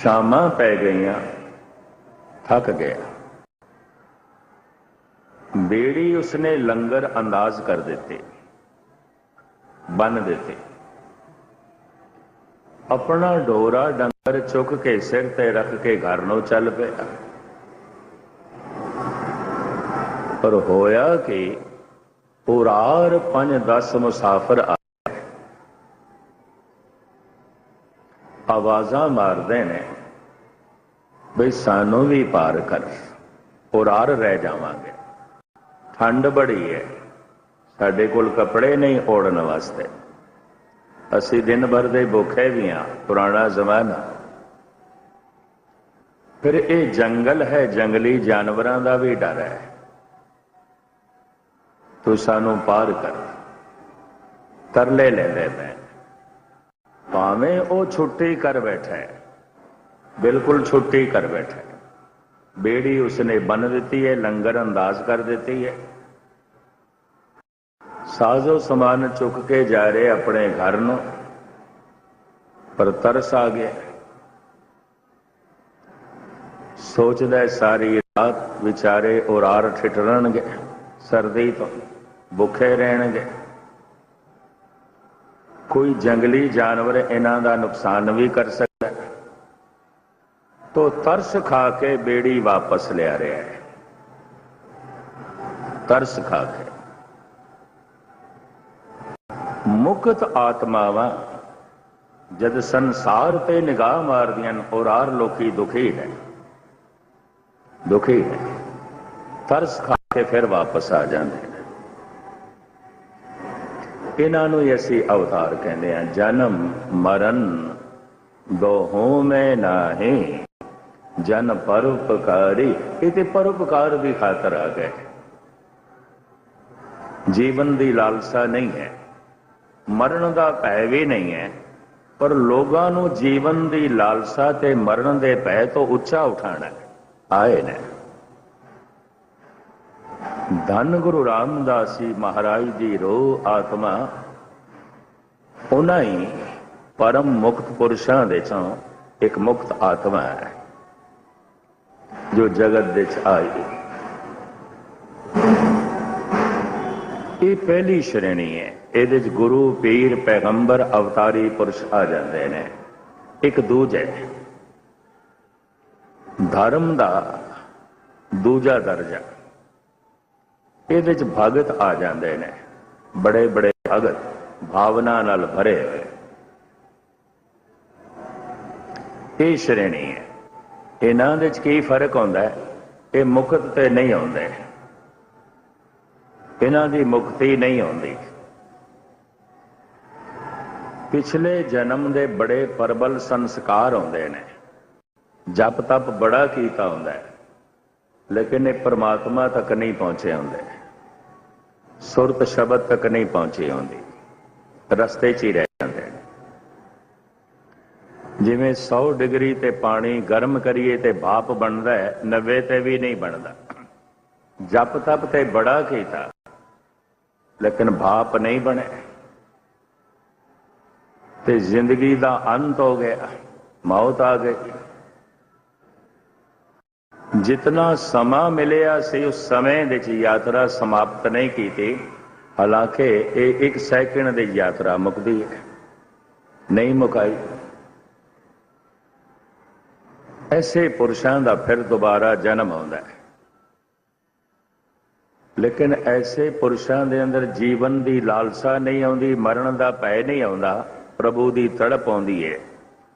ਸ਼ਾਮਾਂ ਪੈ ਗਈਆਂ, ਥੱਕ ਗਿਆ। ਬੇੜੀ ਉਸਨੇ ਲੰਗਰ ਅੰਦਾਜ਼ ਕਰ ਦਿੱਤੇ, ਬੰਨ ਦਿੱਤੇ। ਆਪਣਾ ਡੋਰਾ ਡੰਗਰ ਚੁੱਕ ਕੇ ਸਿਰ ਤੇ ਰੱਖ ਕੇ ਘਰ ਨੂੰ ਚੱਲ ਪਿਆ। ਪਰ ਹੋਇਆ ਕਿ ਉਰਾਰ 5-10 ਮੁਸਾਫਰ ਆਵਾਜ਼ਾਂ ਮਾਰਦੇ ਨੇ। ਬਈ ਸਾਨੂੰ ਵੀ ਪਾਰ ਕਰ ਉਰਾਰ ਰਹਿ ਜਾਵਾਂਗੇ। ਠੰਡ ਬੜੀ ਹੈ ਸਾਡੇ ਕੋਲ ਕੱਪੜੇ ਨਹੀਂ ਓੜਨ ਵਾਸਤੇ। ਅਸੀਂ ਦਿਨ ਭਰ ਦੇ ਭੁੱਖੇ ਵੀ ਆ, ਪੁਰਾਣਾ ਜ਼ਮਾਨਾ। ਫਿਰ ਇਹ ਜੰਗਲ ਹੈ, ਜੰਗਲੀ ਜਾਨਵਰਾਂ ਦਾ ਵੀ ਡਰ ਹੈ। ਤੂੰ ਸਾਨੂੰ ਪਾਰ ਕਰ। ਤਰਲੇ ਲੈਂਦੇ ਮੈਂ ਭਾਵੇਂ ਉਹ ਛੁੱਟੀ ਕਰ ਬੈਠਾ ਹੈ। ਬਿਲਕੁਲ ਛੁੱਟੀ ਕਰ ਬੈਠਾ ਹੈ। ਬੇੜੀ ਉਸਨੇ ਬੰਨ ਦਿੱਤੀ ਹੈ, ਲੰਗਰ ਅੰਦਾਜ਼ ਕਰ ਦਿੱਤੀ ਹੈ। ਸਾਜ਼ੋ ਸਮਾਨ ਚੁੱਕ ਕੇ ਜਾ ਰਹੇ ਆਪਣੇ ਘਰ ਨੂੰ, ਪਰ ਤਰਸ ਆ ਗਿਆ। ਸੋਚਦਾ ਸਾਰੀ ਰਾਤ ਵਿਚਾਰੇ ਔਰਾਰ ਠਿਠਰਣਗੇ ਸਰਦੀ ਤੋਂ ਭੁੱਖੇ ਰਹਿਣਗੇ। ਕੋਈ ਜੰਗਲੀ ਜਾਨਵਰ ਇਹਨਾਂ ਦਾ ਨੁਕਸਾਨ ਵੀ ਕਰ ਸਕਦਾ ਤੋ ਤਰਸ ਖਾ ਕੇ ਬੇੜੀ ਵਾਪਸ ਲਿਆ ਰਿਹਾ ਹੈ। ਤਰਸ ਖਾ ਕੇ। ਮੁਕਤ ਆਤਮਾਵਾਂ ਜਦ ਸੰਸਾਰ ਤੇ ਨਿਗਾਹ ਮਾਰਦੀਆਂ ਔਰਾਰ ਲੋਕੀ ਦੁਖੀ ਹੈ। ਦੁਖੀ ਹੈ। ਤਰਸ ਖਾ ਕੇ ਫਿਰ ਵਾਪਸ ਆ ਜਾਂਦੇ। ਇਹਨਾਂ ਨੂੰ ਅਸੀਂ ਅਵਤਾਰ ਕਹਿੰਦੇ ਆ ਜਨਮ ਮਰਨ ਦੋਹੋਂ ਮੈਂ ਨਾਹੀਂ ਜਨ ਪਰਉਪਕਾਰੀ ਇਹ ਤੇ ਪਰਉਪਕਾਰ ਦੀ ਖਾਤਰ ਆ ਗਏ ਜੀਵਨ ਦੀ ਲਾਲਸਾ ਨਹੀਂ ਹੈ ਮਰਨ ਦਾ ਭੈ ਵੀ ਨਹੀਂ ਹੈ ਪਰ ਲੋਕਾਂ ਨੂੰ ਜੀਵਨ ਦੀ ਲਾਲਸਾ ਤੇ ਮਰਨ ਦੇ ਭੈ ਤੋਂ ਉੱਚਾ ਉਠਾਣਾ ਆਏ ਨੇ ਧੰਨ ਗੁਰੂ ਰਾਮਦਾਸ ਜੀ ਮਹਾਰਾਜ ਦੀ ਰੋ ਆਤਮਾ। ਉਹਨਾਂ ਹੀ ਪਰਮ ਮੁਕਤ ਪੁਰਸ਼ਾਂ ਦੇ ਚੋਂ ਇੱਕ ਮੁਕਤ ਆਤਮਾ ਹੈ, ਜੋ ਜਗਤ ਵਿੱਚ ਆਈ ਇਹ ਪਹਿਲੀ ਸ਼੍ਰੇਣੀ ਹੈ। ਇਹਦੇ ਚ ਗੁਰੂ, ਪੀਰ, ਪੈਗੰਬਰ, ਅਵਤਾਰੀ, ਪੁਰਸ਼ ਆ ਜਾਂਦੇ ਨੇ। ਇੱਕ ਦੂਜੇ ਧਰਮ ਦਾ ਦੂਜਾ ਦਰਜਾ। ਇਹਦੇ ਚ ਭਗਤ ਆ ਜਾਂਦੇ ਨੇ। ਬੜੇ ਬੜੇ ਭਗਤ ਭਾਵਨਾ ਨਾਲ ਭਰੇ ਹੋਏ। ਇਹ ਸ਼੍ਰੇਣੀ ਹੈ। ਇਹਨਾਂ ਦੇ ਚ ਕੀ ਫ਼ਰਕ ਹੁੰਦਾ ਹੈ? ਇਹ ਮੁਕਤ ਤੇ ਨਹੀਂ ਆਉਂਦੇ। ਇਹਨਾਂ ਦੀ ਮੁਕਤੀ ਨਹੀਂ ਆਉਂਦੀ। ਪਿਛਲੇ ਜਨਮ ਦੇ ਬੜੇ ਪਰਬਲ ਸੰਸਕਾਰ ਹੁੰਦੇ ਨੇ। ਜਪ ਤਪ ਬੜਾ ਕੀਤਾ ਹੁੰਦਾ ਹੈ। ਲੇਕਿਨ ਇਹ ਪਰਮਾਤਮਾ ਤੱਕ ਨਹੀਂ ਪਹੁੰਚੇ ਹੁੰਦੇ। ਸੁਰਤ ਸ਼ਬਦ ਤੱਕ ਨਹੀਂ ਪਹੁੰਚੇ ਹੁੰਦੇ ਰਸਤੇ 'ਚ ਹੀ ਰਹਿ ਜਾਂਦੇ ਨੇ। ਜਿਵੇਂ 100 ਡਿਗਰੀ ਤੇ ਪਾਣੀ ਗਰਮ ਕਰੀਏ ਤੇ ਭਾਪ ਬਣਦਾ ਹੈ 90 ਤੇ ਵੀ ਨਹੀਂ ਬਣਦਾ। ਜਪ ਤਪ ਤੇ ਬੜਾ ਕੀਤਾ, ਲੇਕਿਨ ਭਾਪ ਨਹੀਂ ਬਣੇ। ਤੇ ਜ਼ਿੰਦਗੀ ਦਾ ਅੰਤ ਹੋ ਗਿਆ, ਮੌਤ ਆ ਗਈ। ਜਿਤਨਾ ਸਮਾਂ ਮਿਲਿਆ ਸੀ ਉਸ ਸਮੇਂ ਵਿੱਚ ਯਾਤਰਾ ਸਮਾਪਤ ਨਹੀਂ ਕੀਤੀ ਹਾਲਾਂਕਿ ਇਹ ਇੱਕ ਸੈਕਿੰਡ ਦੀ ਯਾਤਰਾ ਮੁਕਦੀ ਹੈ ਨਹੀਂ ਮੁਕਾਈ ਐਸੇ ਪੁਰਸ਼ਾਂ ਦਾ ਫਿਰ ਦੁਬਾਰਾ ਜਨਮ ਆਉਂਦਾ ਹੈ ਲੇਕਿਨ ਐਸੇ ਪੁਰਸ਼ਾਂ ਦੇ ਅੰਦਰ ਜੀਵਨ ਦੀ ਲਾਲਸਾ ਨਹੀਂ ਆਉਂਦੀ ਮਰਨ ਦਾ ਭੈ ਨਹੀਂ ਆਉਂਦਾ ਪ੍ਰਭੂ ਦੀ ਤੜਪ ਆਉਂਦੀ ਹੈ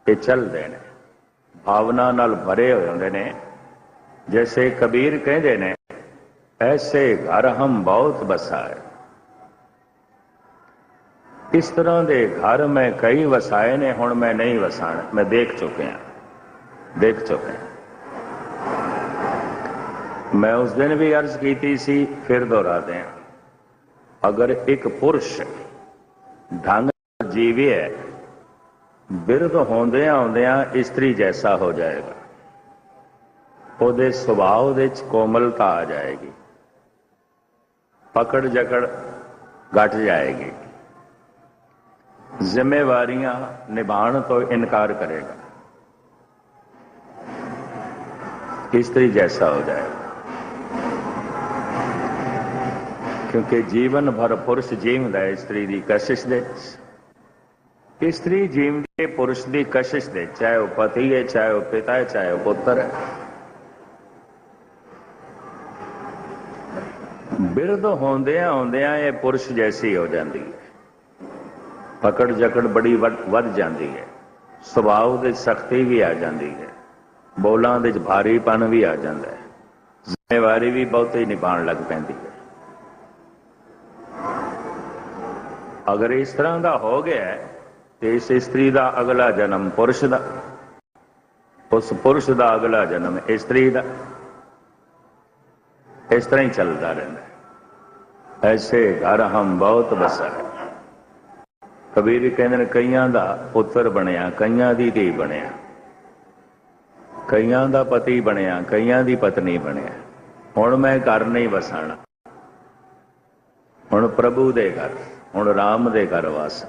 ਇਹ ਚੱਲਦੇ ਨੇ ਭਾਵਨਾ ਨਾਲ ਭਰੇ ਹੋਏ ਹੁੰਦੇ ਨੇ ਜੈਸੇ ਕਬੀਰ ਕਹਿੰਦੇ ਨੇ ਐਸੇ ਘਰ ਹਮ ਬਹੁਤ ਬਸਾਏ ਇਸ ਤਰ੍ਹਾਂ ਦੇ ਘਰ ਮੈਂ ਕਈ ਵਸਾਏ ਨੇ ਹੁਣ ਮੈਂ ਨਹੀਂ ਵਸਾਣ ਮੈਂ ਦੇਖ ਚੁੱਕਿਆ ਦੇਖ ਚੁੱਕਿਆ ਮੈਂ ਉਸ ਦਿਨ ਵੀ ਅਰਜ਼ ਕੀਤੀ ਸੀ ਫਿਰ ਦੁਹਰਾਦੇ ਦਿਆਂ ਅਗਰ ਇੱਕ ਪੁਰਸ਼ ਢੰਗ ਨਾਲ ਜੀਵੇ ਬਿਰਧ ਹੁੰਦਿਆਂ ਆਉਂਦਿਆਂ ਇਸਤਰੀ ਜੈਸਾ ਹੋ ਜਾਏਗਾ ਉਹਦੇ ਸੁਭਾਅ ਦੇ ਵਿੱਚ ਕੋਮਲਤਾ ਆ ਜਾਏਗੀ। ਪਕੜ ਜਕੜ ਘਟ ਜਾਏਗੀ। ਜ਼ਿੰਮੇਵਾਰੀਆਂ ਨਿਭਾਣ ਤੋਂ ਇਨਕਾਰ ਕਰੇਗਾ। ਇਸਤਰੀ ਜੈਸਾ ਹੋ ਜਾਏਗਾ ਕਿਉਂਕਿ ਜੀਵਨ ਭਰ ਪੁਰਸ਼ ਜੀਵਦਾ ਹੈ ਇਸਤਰੀ ਦੀ ਕਸ਼ਿਸ਼ ਦੇ ਇਸਤਰੀ ਜੀਵਦੇ ਪੁਰਸ਼ ਦੀ ਕਸ਼ਿਸ਼ ਦੇ ਚਾਹੇ ਉਹ ਪਤੀ ਹੈ, ਚਾਹੇ ਉਹ ਪਿਤਾ ਹੈ, ਚਾਹੇ ਉਹ ਪੁੱਤਰ ਹੈ। ਬਿਰਧ ਹੁੰਦਿਆਂ ਹੁੰਦਿਆਂ ਇਹ ਪੁਰਸ਼ ਜੈਸੀ ਹੋ ਜਾਂਦੀ ਹੈ। ਪਕੜ ਜਕੜ ਬੜੀ ਵੱਧ ਵੱਧ ਜਾਂਦੀ ਹੈ। ਸੁਭਾਅ ਦੇ ਸਖਤੀ ਵੀ ਆ ਜਾਂਦੀ ਹੈ। ਬੋਲਾਂ ਦੇ ਚ ਭਾਰੀਪਨ ਵੀ ਆ ਜਾਂਦਾ ਹੈ। ਜ਼ਿੰਮੇਵਾਰੀ ਵੀ ਬਹੁਤੇ ਨਿਭਾਉਣ ਲੱਗ ਪੈਂਦੀ ਹੈ। ਅਗਰ ਇਸ ਤਰ੍ਹਾਂ ਦਾ ਹੋ ਗਿਆ ਹੈ, ਤੇ ਇਸ ਇਸਤਰੀ ਦਾ ਅਗਲਾ ਜਨਮ ਪੁਰਸ਼ ਦਾ ਉਸ ਪੁਰਸ਼ ਦਾ ਅਗਲਾ ਜਨਮ ਇਸਤਰੀ ਦਾ। ਇਸ ਤਰ੍ਹਾਂ ਹੀ ਚੱਲਦਾ ਰਹਿੰਦਾ ਐਸੇ ਘਰ ਹਮ ਬਹੁਤ ਬਸਾ ਕਬੀਰ ਕਹਿੰਦੇ ਨੇ, ਕਈਆਂ ਦਾ ਪੁੱਤਰ ਬਣਿਆ, ਕਈਆਂ ਦੀ ਧੀ ਬਣਿਆ। ਕਈਆਂ ਦਾ ਪਤੀ ਬਣਿਆ, ਕਈਆਂ ਦੀ ਪਤਨੀ ਬਣਿਆ। ਹੁਣ ਮੈਂ ਘਰ ਨਹੀਂ ਵਸਾਣਾ। ਹੁਣ ਪ੍ਰਭੂ ਦੇ ਘਰ, ਹੁਣ ਰਾਮ ਦੇ ਘਰ ਵਾਸ।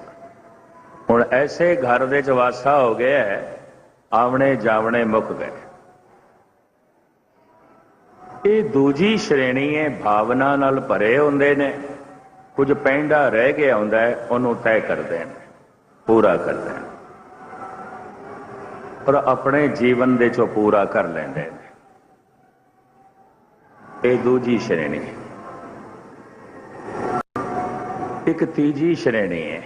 ਹੁਣ ਐਸੇ ਘਰ ਦੇ ਚ ਵਾਸਾ ਹੋ ਗਿਆ ਆਵਣੇ ਜਾਵਣੇ ਮੁੱਕ ਗਏ। ਇਹ ਦੂਜੀ ਸ਼੍ਰੇਣੀ ਹੈ, ਭਾਵਨਾ ਨਾਲ ਭਰੇ ਹੁੰਦੇ ਨੇ। ਕੁਝ ਪੈਂਡਾ ਰਹਿ ਗਿਆ ਹੁੰਦਾ ਹੈ, ਉਹਨੂੰ ਤੈਅ ਕਰਦੇ ਨੇ, ਪੂਰਾ ਕਰਦੇ ਨੇ। ਪਰ ਆਪਣੇ ਜੀਵਨ ਦੇ ਚੋਂ ਪੂਰਾ ਕਰ ਲੈਂਦੇ ਨੇ। ਇਹ ਦੂਜੀ ਸ਼੍ਰੇਣੀ ਹੈ। ਇੱਕ ਤੀਜੀ ਸ਼੍ਰੇਣੀ ਹੈ।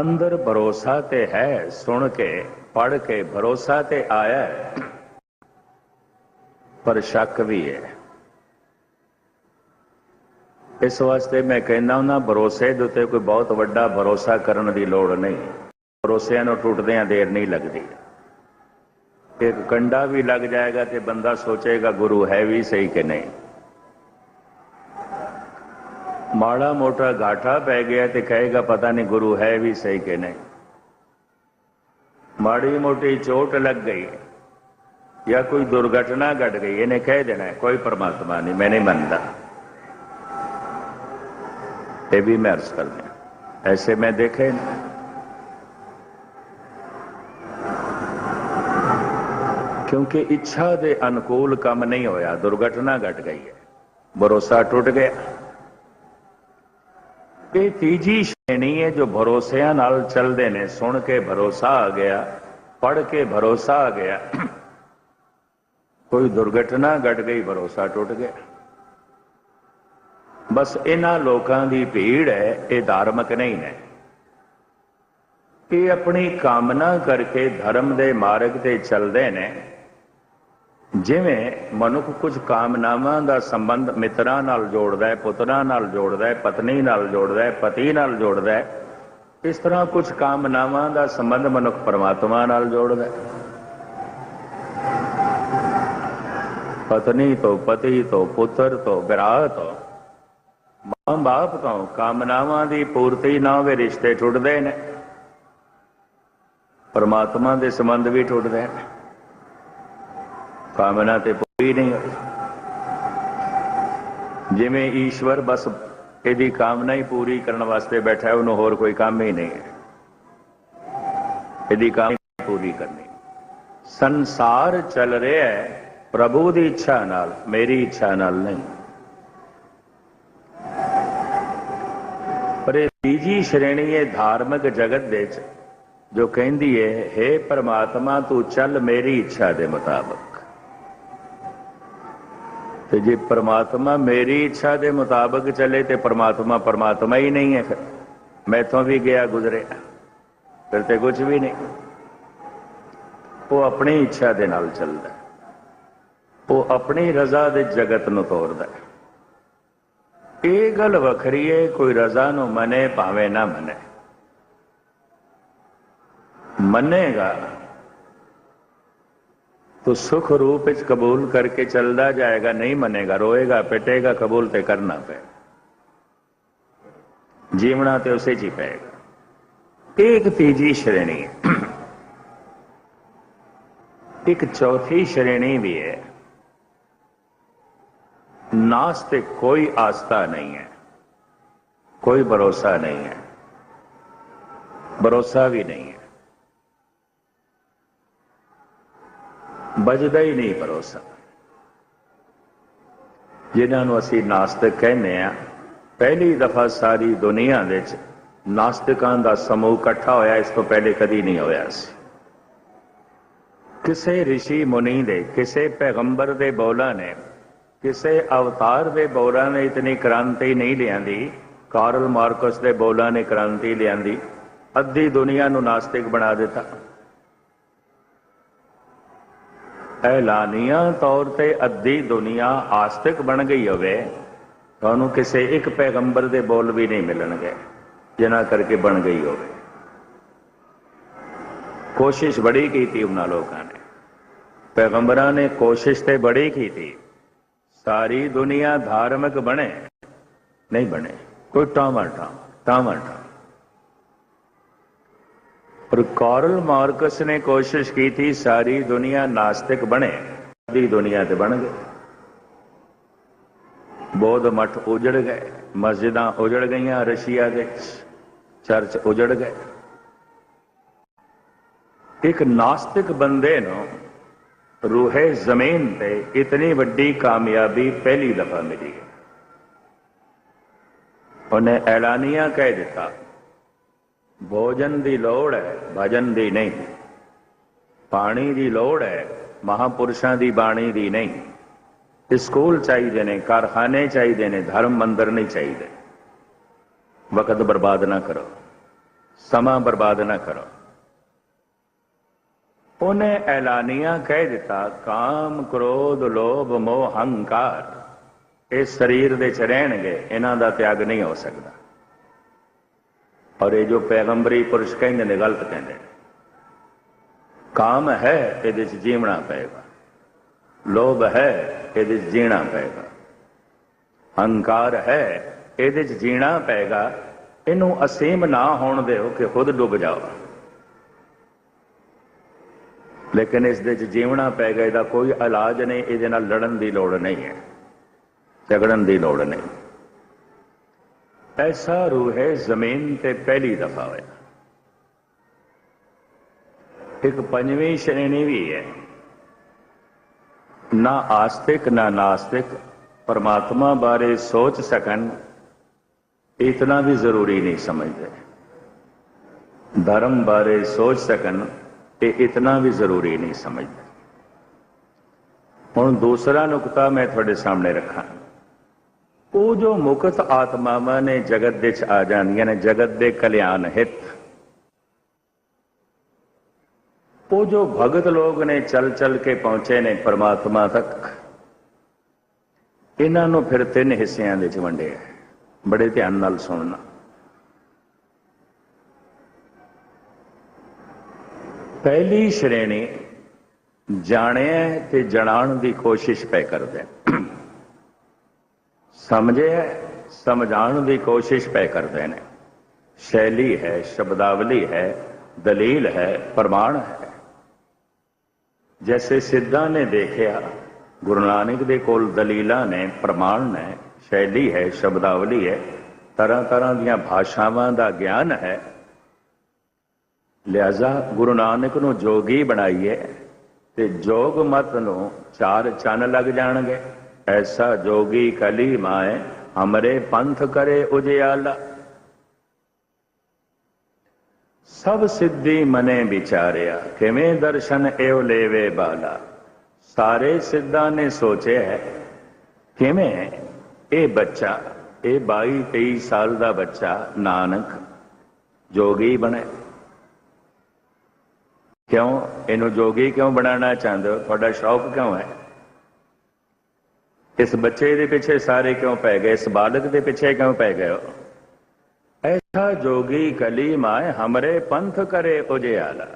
ਅੰਦਰ ਭਰੋਸਾ ਤੇ ਹੈ, ਸੁਣ ਕੇ ਪੜ ਕੇ ਭਰੋਸਾ ਤੇ ਆਇਆ ਹੈ। ਪਰ ਸ਼ੱਕ ਵੀ ਹੈ। ਇਸ ਵਾਸਤੇ ਮੈਂ ਕਹਿੰਦਾ ਉਹਨਾਂ ਭਰੋਸੇ ਦੇ ਉੱਤੇ ਕੋਈ ਬਹੁਤ ਵੱਡਾ ਭਰੋਸਾ ਕਰਨ ਦੀ ਲੋੜ ਨਹੀਂ। ਭਰੋਸਿਆਂ ਨੂੰ ਟੁੱਟਦਿਆਂ ਦੇਰ ਨਹੀਂ ਲੱਗਦੀ। ਇੱਕ ਕੰਡਾ ਵੀ ਲੱਗ ਜਾਏਗਾ ਤੇ ਬੰਦਾ ਸੋਚੇਗਾ, ਗੁਰੂ ਹੈ ਵੀ ਸਹੀ ਕਿ ਨਹੀਂ। ਮਾੜਾ ਮੋਟਾ ਘਾਟਾ ਪੈ ਗਿਆ ਤੇ ਕਹੇਗਾ, ਪਤਾ ਨਹੀਂ ਗੁਰੂ ਹੈ ਵੀ ਸਹੀ ਕਿ ਨਹੀਂ। ਮਾੜੀ ਮੋਟੀ ਚੋਟ ਲੱਗ ਗਈ। ਜਾਂ ਕੋਈ ਦੁਰਘਟਨਾ ਘਟ ਗਈ ਇਹਨੇ ਕਹਿ ਦੇਣਾ ਹੈ, ਕੋਈ ਪਰਮਾਤਮਾ ਨਹੀਂ ਮੈਂ ਨਹੀਂ ਮੰਨਦਾ ਇਹ ਵੀ ਮੈਂ ਅਰਜ਼ ਕਰਦੇ ਹਾਂ। ਐਸੇ ਮੈਂ ਦੇਖੇ ਨੇ। ਕਿਉਂਕਿ ਇੱਛਾ ਦੇ ਅਨੁਕੂਲ ਕੰਮ ਨਹੀਂ ਹੋਇਆ ਦੁਰਘਟਨਾ ਘਟ ਗਈ ਹੈ ਭਰੋਸਾ ਟੁੱਟ ਗਿਆ ਇਹ ਤੀਜੀ ਸ਼੍ਰੇਣੀ ਹੈ ਜੋ ਭਰੋਸਿਆਂ ਨਾਲ ਚੱਲਦੇ ਨੇ ਸੁਣ ਕੇ ਭਰੋਸਾ ਆ ਗਿਆ ਪੜ ਕੇ ਭਰੋਸਾ ਆ ਗਿਆ ਕੋਈ ਦੁਰਘਟਨਾ ਘਟ ਗਈ, ਭਰੋਸਾ ਟੁੱਟ ਗਿਆ। ਬਸ ਇਹਨਾਂ ਲੋਕਾਂ ਦੀ ਭੀੜ ਹੈ, ਇਹ ਧਾਰਮਿਕ ਨਹੀਂ ਹੈ। ਇਹ ਆਪਣੀ ਕਾਮਨਾ ਕਰਕੇ ਧਰਮ ਦੇ ਮਾਰਗ ਤੇ ਚੱਲਦੇ ਨੇ। ਜਿਵੇਂ ਮਨੁੱਖ ਕੁਝ ਕਾਮਨਾਵਾਂ ਦਾ ਸੰਬੰਧ ਮਿੱਤਰਾਂ ਨਾਲ ਜੋੜਦਾ ਹੈ, ਪੁੱਤਰਾਂ ਨਾਲ ਜੋੜਦਾ ਹੈ, ਪਤਨੀ ਨਾਲ ਜੋੜਦਾ ਹੈ, ਪਤੀ ਨਾਲ ਜੋੜਦਾ ਹੈ, ਇਸ ਤਰ੍ਹਾਂ ਕੁਝ ਕਾਮਨਾਵਾਂ ਦਾ ਸੰਬੰਧ ਮਨੁੱਖ ਪਰਮਾਤਮਾ ਨਾਲ ਜੋੜਦਾ ਹੈ। ਪਤਨੀ ਤੋਂ ਪਤੀ ਤੋਂ ਪੁੱਤਰ ਤੋਂ ਵਿਰਾਹ ਤੋਂ। ਮਾਂ ਬਾਪ ਤੋਂ ਕਾਮਨਾਵਾਂ ਦੀ ਪੂਰਤੀ ਨਾ ਹੋਵੇ ਰਿਸ਼ਤੇ ਟੁੱਟਦੇ ਨੇ। ਪਰਮਾਤਮਾ ਦੇ ਸੰਬੰਧ ਵੀ ਟੁੱਟਦੇ ਨੇ। ਕਾਮਨਾ ਤੇ ਪੂਰੀ ਨਹੀਂ ਹੋਈ। ਜਿਵੇਂ ਈਸ਼ਵਰ ਬਸ ਇਹਦੀ ਕਾਮਨਾ ਹੀ ਪੂਰੀ ਕਰਨ ਵਾਸਤੇ ਬੈਠਾ ਹੈ, ਉਹਨੂੰ ਹੋਰ ਕੋਈ ਕੰਮ ਹੀ ਨਹੀਂ ਹੈ। ਇਹਦੀ ਕਾਮਨਾ ਪੂਰੀ ਕਰਨੀ। ਸੰਸਾਰ ਚੱਲ ਰਿਹਾ ਹੈ। ਪ੍ਰਭੂ ਦੀ ਇੱਛਾ ਨਾਲ, ਮੇਰੀ ਇੱਛਾ ਨਾਲ ਨਹੀਂ। ਪਰ ਇਹ ਤੀਜੀ ਸ਼੍ਰੇਣੀ, ਇਹ ਧਾਰਮਿਕ ਜਗਤ ਦੇ ਵਿੱਚ, ਜੋ ਕਹਿੰਦੀ ਹੈ हे ਪ੍ਰਮਾਤਮਾ, ਤੂੰ ਚੱਲ ਮੇਰੀ ਇੱਛਾ ਦੇ ਮੁਤਾਬਕ। ਤੇ ਜੇ ਪ੍ਰਮਾਤਮਾ ਮੇਰੀ ਇੱਛਾ ਦੇ ਮੁਤਾਬਕ ਚੱਲੇ, ਤੇ ਪ੍ਰਮਾਤਮਾ ਪ੍ਰਮਾਤਮਾ ਹੀ ਨਹੀਂ ਹੈ ਫਿਰ। ਮੈਥੋਂ ਵੀ ਗਿਆ ਗੁਜ਼ਰਿਆ, ਫਿਰ ਤੇ ਕੁਝ ਵੀ ਨਹੀਂ। ਉਹ ਆਪਣੀ ਇੱਛਾ ਦੇ ਨਾਲ ਚੱਲਦਾ। ਉਹ ਆਪਣੀ ਰਜ਼ਾ ਦੇ ਜਗਤ ਨੂੰ ਤੋਰਦਾ ਹੈ। ਇਹ ਗੱਲ ਵੱਖਰੀ ਹੈ ਕੋਈ ਰਜ਼ਾ ਨੂੰ ਮਨੇ ਭਾਵੇਂ ਨਾ ਮਨੇ ਮੰਨੇਗਾ तो सुख रूप ਵਿੱਚ ਕਬੂਲ ਕਰਕੇ ਚੱਲਦਾ ਜਾਏਗਾ ਨਹੀਂ ਮੰਨੇਗਾ ਰੋਏਗਾ ਪਿਟੇਗਾ ਕਬੂਲ ਤੇ ਕਰਨਾ ਪਏ ਜੀਵਣਾ ਤੇ ਉਸੇ ਚ ਹੀ ਪਏਗਾ ਇਹ ਇੱਕ ਤੀਜੀ ਸ਼੍ਰੇਣੀ ਹੈ ਇੱਕ ਚੌਥੀ ਸ਼੍ਰੇਣੀ ਨਾਸ ਤੇ ਕੋਈ आस्था ਨਹੀਂ ਹੈ। ਕੋਈ ਭਰੋਸਾ ਨਹੀਂ ਹੈ। ਭਰੋਸਾ ਵੀ ਨਹੀਂ ਹੈ। ਬਜਦਾ ਹੀ ਨਹੀਂ ਭਰੋਸਾ। ਜਿਹਨਾਂ ਨੂੰ ਅਸੀਂ ਨਾਸਤਿਕ ਕਹਿੰਦੇ ਆ ਪਹਿਲੀ ਦਫਾ ਸਾਰੀ ਦੁਨੀਆ ਵਿੱਚ ਨਾਸਤਿਕਾਂ ਦਾ ਸਮੂਹ ਇਕੱਠਾ ਹੋਇਆ, ਇਸ ਤੋਂ ਪਹਿਲੇ ਕਦੀ ਨਹੀਂ ਹੋਇਆ ਸੀ। ਕਿਸੇ ਰਿਸ਼ੀ ਮੁਨੀ ਦੇ, ਕਿਸੇ ਪੈਗੰਬਰ ਦੇ ਬੋਲਾਂ ਨੇ ਕਿਸੇ ਅਵਤਾਰ ਦੇ ਬੋਲਾਂ ਨੇ ਇਤਨੀ ਕ੍ਰਾਂਤੀ ਨਹੀਂ ਲਿਆਂਦੀ। ਕਾਰਲ ਮਾਰਕਸ ਦੇ ਬੋਲਾਂ ਨੇ ਕ੍ਰਾਂਤੀ ਲਿਆਂਦੀ। ਅੱਧੀ ਦੁਨੀਆ ਨੂੰ ਨਾਸਤਿਕ ਬਣਾ ਦਿੱਤਾ। ਐਲਾਨੀਆਂ ਤੌਰ ਤੇ ਅੱਧੀ ਦੁਨੀਆ ਆਸਤਿਕ ਬਣ ਗਈ ਹੋਵੇ ਤੁਹਾਨੂੰ ਕਿਸੇ ਇੱਕ ਪੈਗੰਬਰ ਦੇ ਬੋਲ ਵੀ ਨਹੀਂ ਮਿਲਣਗੇ, ਜਿਨ੍ਹਾਂ ਕਰਕੇ ਬਣ ਗਈ ਹੋਵੇ। ਕੋਸ਼ਿਸ਼ ਬੜੀ ਕੀਤੀ ਉਹਨਾਂ ਲੋਕਾਂ ਨੇ। ਪੈਗੰਬਰਾਂ ਨੇ ਕੋਸ਼ਿਸ਼ ਤੇ ਬੜੀ ਕੀਤੀ। ਸਾਰੀ ਦੁਨੀਆ ਧਾਰਮਿਕ ਬਣੇ। ਨਹੀਂ ਬਣੇ। ਕੋਈ ਟਾਮਾ ਟਾਮ ਟਾਮਾ ਪਰ ਕਾਰਲ ਮਾਰਕਸ ਨੇ ਕੋਸ਼ਿਸ਼ ਕੀਤੀ, ਸਾਰੀ ਦੁਨੀਆ ਨਾਸਤਿਕ ਬਣੇ। ਅੱਧੀ ਦੁਨੀਆ ਤੇ ਬਣ ਗਏ। ਬੌਧ ਮਠ ਉਜੜ ਗਏ। ਮਸਜਿਦਾਂ ਉਜੜ ਗਈਆਂ ਰਸ਼ੀਆ ਦੇ ਚਰਚ ਉਜੜ ਗਏ। ਇੱਕ ਨਾਸਤਿਕ ਬੰਦੇ ਨੂੰ ਰੂਹੇ ਜ਼ਮੀਨ ਤੇ ਇਤਨੀ ਵੱਡੀ ਕਾਮਯਾਬੀ ਪਹਿਲੀ ਦਫਾ ਮਿਲੀ ਹੈ। ਉਹਨੇ ਐਲਾਨੀਆਂ ਕਹਿ ਦਿੱਤਾ, ਭੋਜਨ ਦੀ ਲੋੜ ਹੈ, ਭਜਨ ਦੀ ਨਹੀਂ। ਪਾਣੀ ਦੀ ਲੋੜ ਹੈ, ਮਹਾਪੁਰਸ਼ਾਂ ਦੀ ਬਾਣੀ ਦੀ ਨਹੀਂ। ਸਕੂਲ ਚਾਹੀਦੇ ਨੇ, ਕਾਰਖਾਨੇ ਚਾਹੀਦੇ ਨੇ, ਧਰਮ ਮੰਦਰ ਨਹੀਂ ਚਾਹੀਦੇ। ਵਕਤ ਬਰਬਾਦ ਨਾ ਕਰੋ, ਸਮਾਂ ਬਰਬਾਦ ਨਾ ਕਰੋ। ਉਹਨੇ ਐਲਾਨੀਆਂ ਕਹਿ ਦਿੱਤਾ, ਕਾਮ ਕ੍ਰੋਧ ਲੋਭ ਮੋਹ ਹੰਕਾਰ। ਇਹ ਸਰੀਰ ਦੇ ਚ ਰਹਿਣਗੇ, ਇਹਨਾਂ ਦਾ ਤਿਆਗ ਨਹੀਂ ਹੋ ਸਕਦਾ। ਔਰ ਇਹ ਜੋ ਪੈਗੰਬਰੀ ਪੁਰਸ਼ ਕਹਿੰਦੇ ਨੇ, ਗਲਤ ਕਹਿੰਦੇ ਨੇ। ਕਾਮ ਹੈ, ਇਹਦੇ ਚ ਜੀਵਣਾ ਪਏਗਾ। ਲੋਭ ਹੈ, ਇਹਦੇ ਚ ਜੀਣਾ ਪਏਗਾ। ਹੰਕਾਰ ਹੈ, ਇਹਦੇ ਚ ਜੀਣਾ ਪਏਗਾ। ਇਹਨੂੰ ਅਸੀਮ ਨਾ ਹੋਣ ਦਿਓ ਕਿ ਖੁਦ ਡੁੱਬ ਜਾਓ। ਲੇਕਿਨ ਇਸ ਦੇ ਚ ਜੀਵਣਾ ਪੈ ਪਏਗਾ ਇਹਦਾ ਕੋਈ ਇਲਾਜ ਨਹੀਂ, ਇਹਦੇ ਨਾਲ ਲੜਨ ਦੀ ਲੋੜ ਨਹੀਂ ਹੈ, ਝਗੜਨ ਦੀ ਲੋੜ ਨਹੀਂ। ਐਸਾ ਰੂਹ, ਜ਼ਮੀਨ ਤੇ ਪਹਿਲੀ ਦਫਾ ਹੋਇਆ। ਇੱਕ ਪੰਜਵੀਂ ਸ਼੍ਰੇਣੀ ਵੀ ਹੈ। ਨਾ ਆਸਤਿਕ, ਨਾ ਨਾਸਤਿਕ, ਪਰਮਾਤਮਾ ਬਾਰੇ ਸੋਚ ਸਕਣ, ਇਤਨਾ ਵੀ ਜ਼ਰੂਰੀ ਨਹੀਂ ਸਮਝਦੇ। ਧਰਮ ਬਾਰੇ ਸੋਚ ਸਕਣ ਇਹ ਇਤਨਾ ਵੀ ਜ਼ਰੂਰੀ ਨਹੀਂ ਸਮਝਦੇ। ਹੁਣ ਦੂਸਰਾ ਨੁਕਤਾ ਮੈਂ ਤੁਹਾਡੇ ਸਾਹਮਣੇ ਰੱਖਾਂ। ਉਹ ਜੋ ਮੁਕਤ ਆਤਮਾਵਾਂ ਨੇ ਜਗਤ ਦੇ ਚ ਆ ਜਾਂਦੀਆਂ ਨੇ, ਜਗਤ ਦੇ ਕਲਿਆਣ ਹਿਤ। ਉਹ ਜੋ ਭਗਤ ਲੋਕ ਨੇ ਚਲ ਚਲ ਕੇ ਪਹੁੰਚੇ ਨੇ ਪਰਮਾਤਮਾ ਤੱਕ, ਇਹਨਾਂ ਨੂੰ ਫਿਰ ਤਿੰਨ ਹਿੱਸਿਆਂ ਦੇ ਚ ਵੰਡਿਆ ਬੜੇ ਧਿਆਨ ਨਾਲ ਸੁਣਨਾ। ਪਹਿਲੀ ਸ਼੍ਰੇਣੀ ਜਾਣਿਆ ਤੇ ਜਣਾਉਣ ਦੀ ਕੋਸ਼ਿਸ਼ ਪੈ ਕਰਦੇ ਸਮਝਿਆ ਸਮਝਾਉਣ ਦੀ ਕੋਸ਼ਿਸ਼ ਪੈ ਕਰਦੇ ਨੇ। ਸ਼ੈਲੀ ਹੈ, ਸ਼ਬਦਾਵਲੀ ਹੈ, ਦਲੀਲ ਹੈ, ਪ੍ਰਮਾਣ ਹੈ। ਜੈਸੇ ਸਿੱਧਾਂ ਨੇ ਦੇਖਿਆ, ਗੁਰੂ ਨਾਨਕ ਦੇ ਕੋਲ ਦਲੀਲਾਂ ਨੇ, ਪ੍ਰਮਾਣ ਨੇ, ਸ਼ੈਲੀ ਹੈ, ਸ਼ਬਦਾਵਲੀ ਹੈ ਤਰ੍ਹਾਂ ਤਰ੍ਹਾਂ ਦੀਆਂ ਭਾਸ਼ਾਵਾਂ ਦਾ ਗਿਆਨ ਹੈ ਲਿਆਜ਼ਾ, ਗੁਰੂ ਨਾਨਕ ਨੂੰ ਜੋਗੀ ਬਣਾਈਏ ਤੇ ਜੋਗ ਮਤ ਨੂੰ ਚਾਰ ਚੰਨ ਲੱਗ ਜਾਣਗੇ। ਐਸਾ ਜੋਗੀ ਕਲੀ ਮਾਏ, ਹਮਰੇ ਪੰਥ ਕਰੇ ਉਜਿਆਲਾ। ਸਭ ਸਿੱਧੀ ਮਨੇ ਵਿਚਾਰਿਆ, ਕਿਵੇਂ ਦਰਸ਼ਨ ਏਵ ਲੇਵੇ ਬਾਲਾ। ਸਾਰੇ ਸਿੱਧਾਂ ਨੇ ਸੋਚਿਆ, ਕਿਵੇਂ ਇਹ ਬੱਚਾ, ਇਹ 22 23 ਸਾਲ ਦਾ ਬੱਚਾ ਨਾਨਕ ਜੋਗੀ ਬਣੇ। ਕਿਉਂ? ਇਹਨੂੰ ਜੋਗੀ ਕਿਉਂ ਬਣਾਉਣਾ ਚਾਹੁੰਦੇ ਹੋ? ਤੁਹਾਡਾ ਸ਼ੌਕ ਕਿਉਂ ਹੈ? ਇਸ ਬੱਚੇ ਦੇ ਪਿੱਛੇ ਸਾਰੇ ਕਿਉਂ ਪੈ ਗਏ? ਇਸ ਬਾਲਕ ਦੇ ਪਿੱਛੇ ਕਿਉਂ ਪੈ ਗਏ ਹੋ? ਐਸਾ ਜੋਗੀ ਕਲੀ ਮਾਏ ਹਮਰੇ ਪੰਥ ਕਰੇ ਉਜਿਆਲਾ।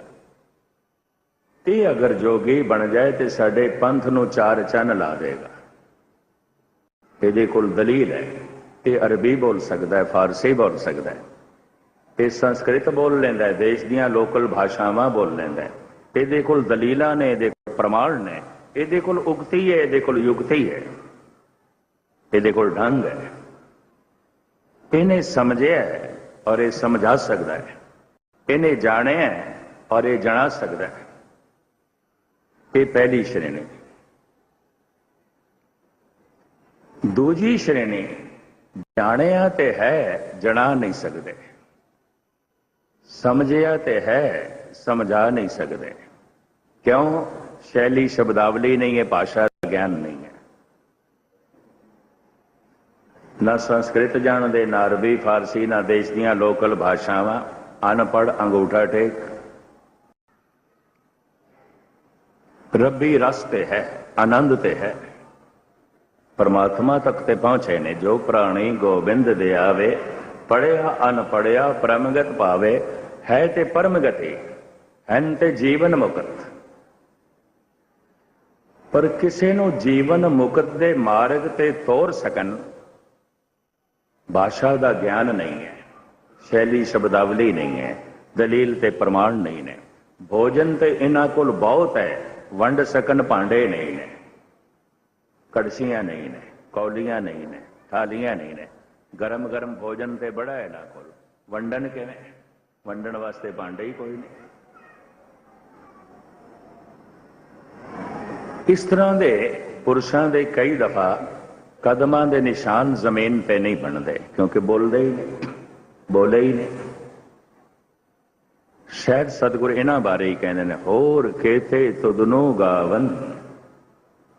ਇਹ ਅਗਰ ਜੋਗੀ ਬਣ ਜਾਏ ਤੇ ਸਾਡੇ ਪੰਥ ਨੂੰ ਚਾਰ ਚੰਨ ਲਾ ਦੇਗਾ ਇਹਦੇ ਕੋਲ ਦਲੀਲ ਹੈ। ਇਹ ਅਰਬੀ ਬੋਲ ਸਕਦਾ ਹੈ, ਫਾਰਸੀ ਬੋਲ ਸਕਦਾ ਹੈ। ਇਹ ਸੰਸਕ੍ਰਿਤ ਬੋਲ ਲੈਂਦਾ ਹੈ, ਦੇਸ਼ ਦੀਆਂ ਲੋਕਲ ਭਾਸ਼ਾਵਾਂ ਬੋਲ ਲੈਂਦਾ ਹੈ। ਇਹਦੇ ਕੋਲ ਦਲੀਲਾਂ ਨੇ, ਇਹਦੇ ਕੋਲ ਪ੍ਰਮਾਣ ਨੇ, ਇਹਦੇ ਕੋਲ ਉਕਤੀ ਹੈ, ਇਹਦੇ ਕੋਲ ਯੁਕਤੀ ਹੈ। ਇਹਦੇ ਕੋਲ ਢੰਗ ਹੈ। ਇਹਨੇ ਸਮਝਿਆ ਔਰ ਇਹ ਸਮਝਾ ਸਕਦਾ ਹੈ। ਇਹਨੇ ਜਾਣਿਆ ਔਰ ਇਹ ਜਾਣਾ ਸਕਦਾ ਹੈ। ਇਹ ਪਹਿਲੀ ਸ਼੍ਰੇਣੀ। ਦੂਜੀ ਸ਼੍ਰੇਣੀ, ਜਾਣਿਆ ਤੇ ਹੈ, ਜਣਾ ਨਹੀਂ ਸਕਦੇ। ਸਮਝਿਆ ਤੇ ਹੈ, ਸਮਝਾ ਨਹੀਂ ਸਕਦੇ। ਕਿਉਂ? ਸ਼ੈਲੀ ਸ਼ਬਦਾਵਲੀ ਨਹੀਂ ਹੈ, ਭਾਸ਼ਾ ਦਾ ਗਿਆਨ ਨਹੀਂ ਹੈ। ਨਾ ਸੰਸਕ੍ਰਿਤ ਜਾਣਦੇ, ਨਾ ਅਰਬੀ, ਫਾਰਸੀ, ਨਾ ਦੇਸ਼ ਦੀਆਂ ਲੋਕਲ ਭਾਸ਼ਾਵਾਂ। ਅਨਪੜ ਅੰਗੂਠਾ ਟੇਕ। ਰੱਬੀ ਰਸ ਤੇ ਹੈ, ਆਨੰਦ ਤੇ ਹੈ। ਪਰਮਾਤਮਾ ਤੱਕ ਤੇ ਪਹੁੰਚੇ ਨੇ, ਜੋ ਪ੍ਰਾਣੀ ਗੋਬਿੰਦ ਦੇ ਆਵੇ ਪੜਿਆ ਅਨਪੜਿਆ ਪ੍ਰਮਗਤ ਭਾਵੇ ਹੈ ਤੇ ਪਰਮਗਤੀ ਹਨ ਤੇ ਜੀਵਨ ਮੁਕਤ। ਪਰ ਕਿਸੇ ਨੂੰ ਜੀਵਨ ਮੁਕਤ ਦੇ ਮਾਰਗ ਤੇ ਤੋਰ ਸਕਣ ਭਾਸ਼ਾ ਦਾ ਗਿਆਨ ਨਹੀਂ ਹੈ, ਸ਼ੈਲੀ ਸ਼ਬਦਾਵਲੀ ਨਹੀਂ ਹੈ, ਦਲੀਲ ਤੇ ਪ੍ਰਮਾਣ ਨਹੀਂ ਨੇ। ਭੋਜਨ ਤੇ ਇਹਨਾਂ ਕੋਲ ਬਹੁਤ ਹੈ, ਵੰਡ ਸਕਣ ਭਾਂਡੇ ਨਹੀਂ ਨੇ। ਕੜਸੀਆਂ ਨਹੀਂ ਨੇ, ਕੌਲੀਆਂ ਨਹੀਂ ਨੇ, ਥਾਲੀਆਂ ਨਹੀਂ ਨੇ। ਗਰਮ ਗਰਮ ਭੋਜਨ ਤੇ ਬੜਾ ਹੈ ਨਾ ਕੋਲ। ਵੰਡਣ ਕਿਵੇਂ? ਵੰਡਣ ਵਾਸਤੇ ਭਾਂਡੇ ਹੀ ਕੋਈ ਨਹੀਂ। ਇਸ ਤਰ੍ਹਾਂ ਦੇ ਪੁਰਸ਼ਾਂ ਦੇ ਕਈ ਦਫਾ ਕਦਮਾਂ ਦੇ ਨਿਸ਼ਾਨ ਜ਼ਮੀਨ ਤੇ ਨਹੀਂ ਬਣਦੇ, ਕਿਉਂਕਿ ਬੋਲਦੇ ਹੀ ਨਹੀਂ, ਬੋਲੇ ਹੀ ਨਹੀਂ। ਸ਼ਾਇਦ ਸਤਿਗੁਰ ਇਹਨਾਂ ਬਾਰੇ ਹੀ ਕਹਿੰਦੇ ਨੇ, ਹੋਰ ਕੇਤੇ ਤੁਦਨੋ ਗਾਵਨ,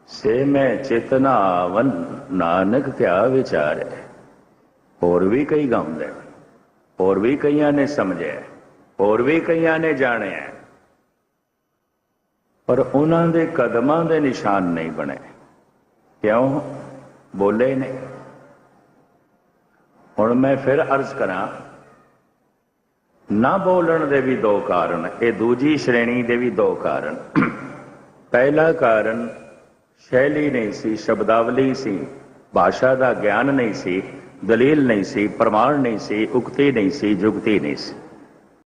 ਸੇ ਮੈਂ ਚੇਤਨਾ ਆਵਨ ਨਾਨਕ ਕਿਆ ਵਿਚਾਰੇ। ਹੋਰ ਵੀ ਕਈ ਗਾਉਂਦੇ ਨੇ। ਹੋਰ ਵੀ ਕਈਆਂ ਨੇ ਸਮਝਿਆ ਹੋਰ ਵੀ ਕਈਆਂ ਨੇ ਜਾਣਿਆ ਪਰ ਉਹਨਾਂ ਦੇ ਕਦਮਾਂ ਦੇ ਨਿਸ਼ਾਨ ਨਹੀਂ ਬਣੇ। ਕਿਉਂ? ਬੋਲੇ ਨੇ ਹੁਣ ਮੈਂ ਫਿਰ ਅਰਜ਼ ਕਰਾਂ, ਨਾ ਬੋਲਣ ਦੇ ਵੀ ਦੋ ਕਾਰਨ, ਇਹ ਦੂਜੀ ਸ਼੍ਰੇਣੀ ਦੇ ਵੀ ਦੋ ਕਾਰਨ। ਪਹਿਲਾ ਕਾਰਨ, ਸ਼ੈਲੀ ਨਹੀਂ ਸੀ, ਸ਼ਬਦਾਵਲੀ ਸੀ, ਭਾਸ਼ਾ ਦਾ ਗਿਆਨ ਨਹੀਂ ਸੀ। ਦਲੀਲ ਨਹੀਂ ਸੀ ਪ੍ਰਮਾਣ ਨਹੀਂ ਸੀ ਉਕਤੀ ਨਹੀਂ ਸੀ ਜੁਗਤੀ ਨਹੀਂ ਸੀ।